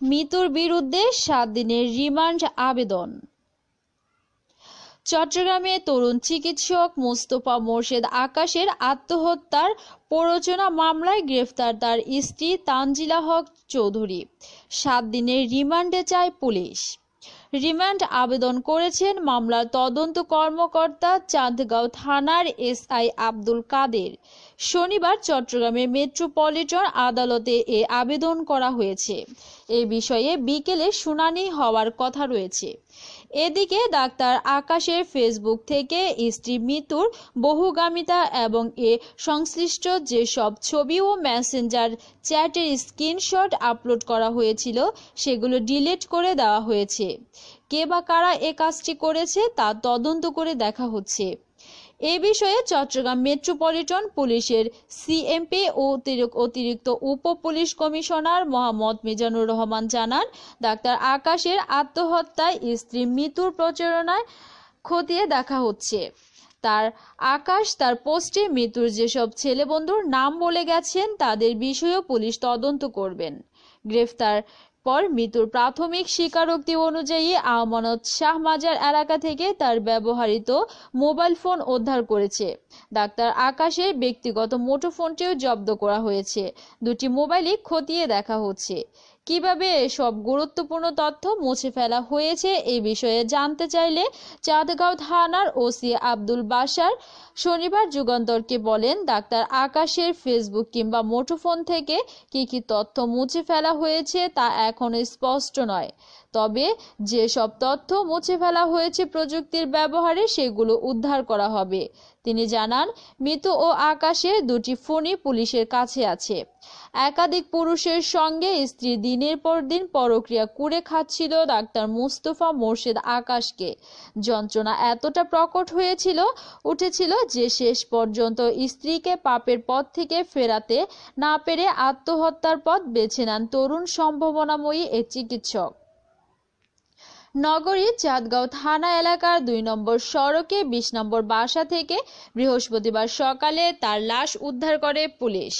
মিতুর বিরুদ্ধে সাত দিনের রিমান্ড আবেদন। চট্টগ্রামে তরুণ চিকিৎসক মোস্তফা মোর্শেদ আকাশের আত্মহত্যার প্ররোচনা মামলায় গ্রেফতার তার স্ত্রী তানজিলা হক চৌধুরী। সাত দিনের রিমান্ডে চায় পুলিশ। রিমান্ড আবেদন করেছেন মামলার তদন্ত কর্মকর্তা চাঁদগাঁও থানার এসআই আব্দুল কাদের। শনিবার চট্টগ্রামের মেট্রোপলিটন আদালতে এ আবেদন করা হয়েছে। এ বিষয়ে বিকেলে শুনানি হওয়ার কথা রয়েছে। এদিকে ডাক্তার আকাশের ফেসবুক থেকে স্ত্রী মিতুর বহুগামিতা এবং এ সংশ্লিষ্ট যেসব ছবি ও মেসেঞ্জার চ্যাটের স্ক্রিনশট আপলোড করা হয়েছিল, সেগুলো ডিলিট করে দেওয়া হয়েছে। কে বা কারা এ কাজটি করেছে তা তদন্ত করে দেখা হচ্ছে। এ বিষয়ে চট্টগ্রাম মেট্রোপলিটন পুলিশের সিএমপি ও অতিরিক্ত উপ পুলিশ কমিশনার মোহাম্মদ মিজানুর রহমান জানান, ডাক্তার আকাশের আত্মহত্যায় স্ত্রী মৃত্যুর প্রচারণায় খতিয়ে দেখা হচ্ছে। তার আকাশ, তার পোস্টে মৃত্যুর যেসব ছেলে বন্ধুর নাম বলে গেছেন, তাদের বিষয়েও পুলিশ তদন্ত করবেন। গ্রেফতার পর মৃত্যুর প্রাথমিক স্বীকারোক্তি অনুযায়ী আমানত শাহমাজার এলাকা থেকে তার ব্যবহৃত মোবাইল ফোন উদ্ধার করেছে। ডাক্তার আকাশের ব্যক্তিগত মুঠোফোনটিও জব্দ করা হয়েছে। দুটি মোবাইলই খতিয়ে দেখা হচ্ছে। কীভাবে সব গুরুত্বপূর্ণ তথ্য মুছে ফেলা হয়েছে এ বিষয়ে জানতে চাইলে চাঁদগাঁও থানার ওসি আব্দুল বাসার শনিবার যুগান্তরকে বলেন, ডাক্তার আকাশের ফেসবুক কিংবা মুঠোফোন থেকে কি কি তথ্য মুছে ফেলা হয়েছে তা এখনও স্পষ্ট নয়। তবে যেসব তথ্য মুছে ফেলা হয়েছে প্রযুক্তির ব্যবহারে, সেগুলো উদ্ধার করা হবে। তিনি জানান মৃত্যু ও আকাশের দুটি ফোনই পুলিশের কাছে আছে। একাধিক পুরুষের সঙ্গে স্ত্রী দিনের পর দিন পরক্রিয়া করে খাচ্ছিল ডাক্তার মুস্তফা মোর্শেদ আকাশকে। যন্ত্রণা এতটা প্রকট হয়েছিল, উঠেছিল যে শেষ পর্যন্ত স্ত্রীকে পাপের পথ থেকে ফেরাতে না পেরে আত্মহত্যার পথ বেছে নেন তরুণ সম্ভাবনাময়ী এ চিকিৎসক। নগরীর চাঁদগাঁও থানা এলাকার দুই নম্বর সড়কে বিশ নম্বর বাসা থেকে বৃহস্পতিবার সকালে তার লাশ উদ্ধার করে police.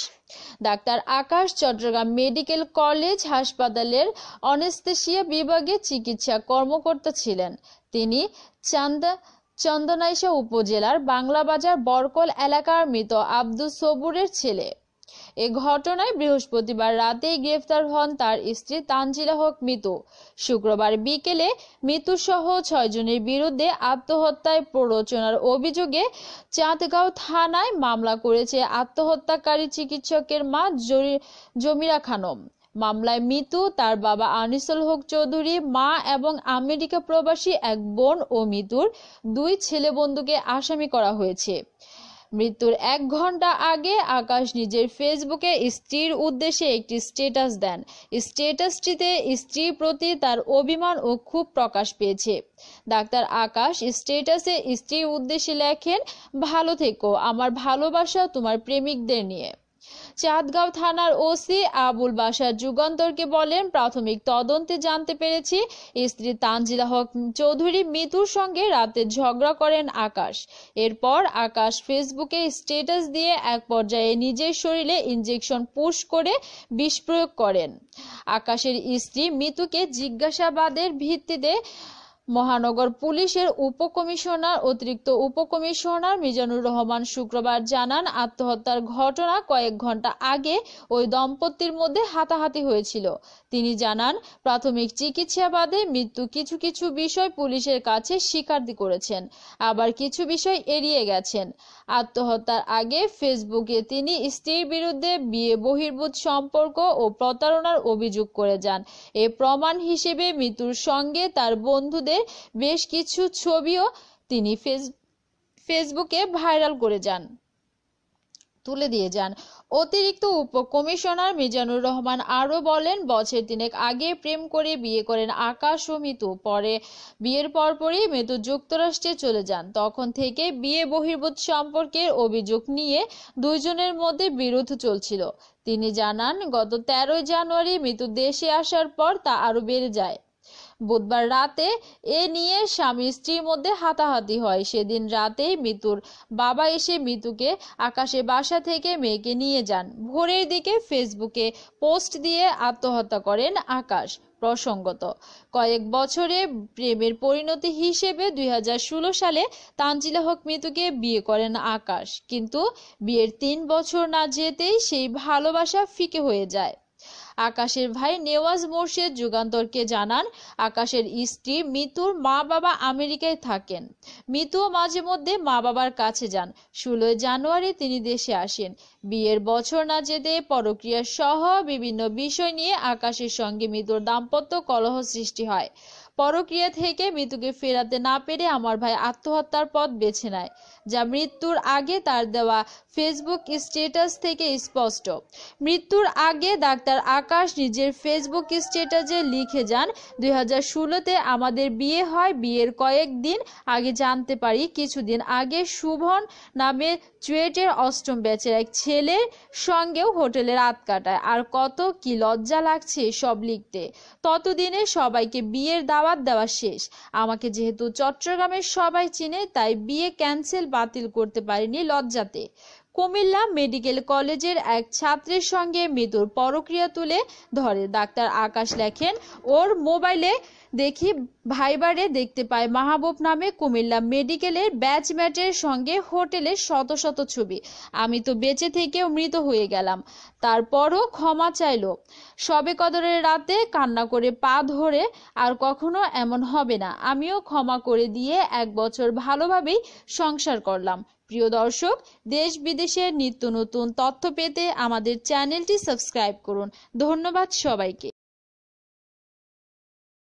Doctor Akash Chattogram medical college হাসপাতালের অনেস্থেশিয়া বিভাগে চিকিৎসা কর্মকর্তা ছিলেন। তিনি চান্দা, চন্দনাইশা উপজেলার বাংলাবাজার বরকল এলাকার মৃত আব্দুল সবুরের ছেলে। এ ঘটনায় বৃহস্পতিবার রাতেই গ্রেফতার হন তার স্ত্রী তানজিলা হক মিতু। শুক্রবার বিকেলে মৃত্যু সহ ছয়জনের বিরুদ্ধে আত্মহত্যায় প্ররোচনার অভিযোগে চাঁদগাঁও থানায় মামলা করেছে আত্মহত্যাকারী চিকিৎসকের মা জমিরা খানম। মামলায় মিতু, তার বাবা আনিসুল হক চৌধুরী, মা এবং আমেরিকা প্রবাসী এক বোন ও মিতুর দুই ছেলে বন্ধুকে আসামি করা হয়েছে। মৃত্যুর এক ঘণ্টা আগে আকাশ নিজের ফেসবুকে স্ত্রীর উদ্দেশ্যে একটি স্টেটাস দেন। স্টেটাসটিতে স্ত্রীর প্রতি তার অভিমান ও খুব প্রকাশ পেয়েছে। ডাক্তার আকাশ স্টেটাসে স্ত্রীর উদ্দেশ্যে লেখেন, ভালো থেকো, আমার ভালোবাসা তোমার প্রেমিকদের নিয়ে। চাঁদগাঁও থানার ওসি আবুল বাসার যুগান্তরকে বলেন, প্রাথমিক তদন্তে জানতে পেরেছি, স্ত্রী তানজিলা হক চৌধুরী মিতুর সঙ্গে রাতে ঝগড়া করেন আকাশ। এরপর আকাশ ফেসবুকে স্ট্যাটাস দিয়ে এক পর্যায়ে নিজের শরীরে ইনজেকশন পুশ করে বিষ প্রয়োগ করেন। আকাশের স্ত্রী মিতুকে জিজ্ঞাসাবাদের ভিত্তিতে মহানগর পুলিশের উপকমিশনার, অতিরিক্ত উপকমিশনার মিজানুর রহমান শুক্রবার জানান, আত্মহত্যার ঘটনা কয়েক ঘণ্টা আগে ওই দম্পতির মধ্যে হাতাহাতি হয়েছিল। তিনি জানান, প্রাথমিক চিকিৎসাবাদে মৃত্যু কিছু কিছু বিষয় পুলিশের কাছে স্বীকারোক্তি করেছেন, আবার কিছু বিষয় এড়িয়ে গেছেন। আত্মহত্যার আগে ফেসবুকে তিনি স্ত্রীর বিরুদ্ধে বিয়ে, বহির্ভূত সম্পর্ক ও প্রতারণার অভিযোগ করে যান। এ প্রমাণ হিসেবে মৃত্যুর সঙ্গে তার বন্ধুদের বেশ কিছু ছবিও তিনি ফেসবুকে ভাইরাল করে যান, তুলে দিয়ে যান। অতিরিক্ত উপকমিশনার মিজানুর রহমান আরও বলেন, বছর তিনেক আগে প্রেম করে বিয়ে করেন আকাশ ও মিতু। পরে বিয়ের পরপরই মিতু যুক্তরাষ্ট্রে চলে যান। তখন থেকে বিয়ে বহির্ভূত সম্পর্কের অভিযোগ নিয়ে দুইজনের মধ্যে বিরোধ চলছিল। তিনি জানান, গত তেরোই জানুয়ারি মৃত্যু দেশে আসার পর তা আরও বেড়ে যায়। বুধবার রাতে এ নিয়ে স্বামী স্ত্রীর মধ্যে হাতাহাতি হয়। সেদিন রাতে মৃত্যুর বাবা এসে মৃত্যুকে আকাশে বাসা থেকে মেয়েকে নিয়ে যান। ভোরের দিকে ফেসবুকে পোস্ট দিয়ে আত্মহত্যা করেন আকাশ প্রসঙ্গত। কয়েক বছরে প্রেমের পরিণতি হিসেবে দুই হাজার ষোলো সালে তানজিলা হক মিতুকে বিয়ে করেন আকাশ। কিন্তু বিয়ের তিন বছর না যেতেই সেই ভালোবাসা ফিকে হয়ে যায়। আকাশের ভাই নেওয়াজ মোর্শেদ যুগান্তরকে জানান, আকাশের স্ত্রী মিতুর মা বাবা আমেরিকায় থাকেন। মিতুও মাঝে মধ্যে মা বাবার কাছে যান। ষোলোই জানুয়ারি তিনি দেশে আসেন। বিয়ের বছর না যেতে পরক্রিয়া সহ বিভিন্ন বিষয় নিয়ে আকাশের সঙ্গে মিতুর দাম্পত্য কলহ সৃষ্টি হয়। পরক্রিয়া থেকে মৃত্যুকে ফেরাতে না পেরে আমার ভাই আত্মহত্যার পথ বেছে নেয়, যা মৃত্যুর আগে তার দেওয়া ফেসবুক স্ট্যাটাস থেকে স্পষ্ট। মৃত্যুর আগে ডাক্তার আকাশ নিজের ফেসবুক স্ট্যাটাসে লিখে যান, দুই হাজার আমাদের বিয়ে হয়, বিয়ের কয়েকদিন আগে জানতে পারি, কিছুদিন আগে শুভন নামে চুয়েটের অষ্টম ব্যাচের এক ছেলের সঙ্গেও হোটেলে রাত কাটায়, আর কত কি লজ্জা লাগছে সব লিখতে। ততদিনে সবাইকে বিয়ের দাওয়াত দেওয়া শেষ। আমাকে যেহেতু চট্টগ্রামের সবাই চিনে, তাই বিয়ে ক্যান্সেল বাতিল করতে পারিনি লজ্জাতে। কুমিল্লা মেডিকেল কলেজের এক ছাত্রের সঙ্গে মৃত্যুর পরক্রিয়া তুলে ধরে। ডাক্তার আকাশ লেখেন, ওর মোবাইলে দেখি ভাইবারে দেখতে পায় মাহবুব নামে কুমিল্লা মেডিকেলের ব্যাচম্যাটের সঙ্গে হোটেলের শত শত ছবি। আমি তো বেঁচে থেকেও মৃত হয়ে গেলাম। তারপরও ক্ষমা চাইল। সবে কদরের রাতে কান্না করে পা ধরে আর কখনো এমন হবে না। আমিও ক্ষমা করে দিয়ে এক বছর ভালোভাবেই সংসার করলাম। প্রিয় দর্শক দেশ বিদেশের নিত্য নতুন তথ্য পেতে আমাদের চ্যানেলটি সাবস্ক্রাইব করুন। ধন্যবাদ সবাইকে।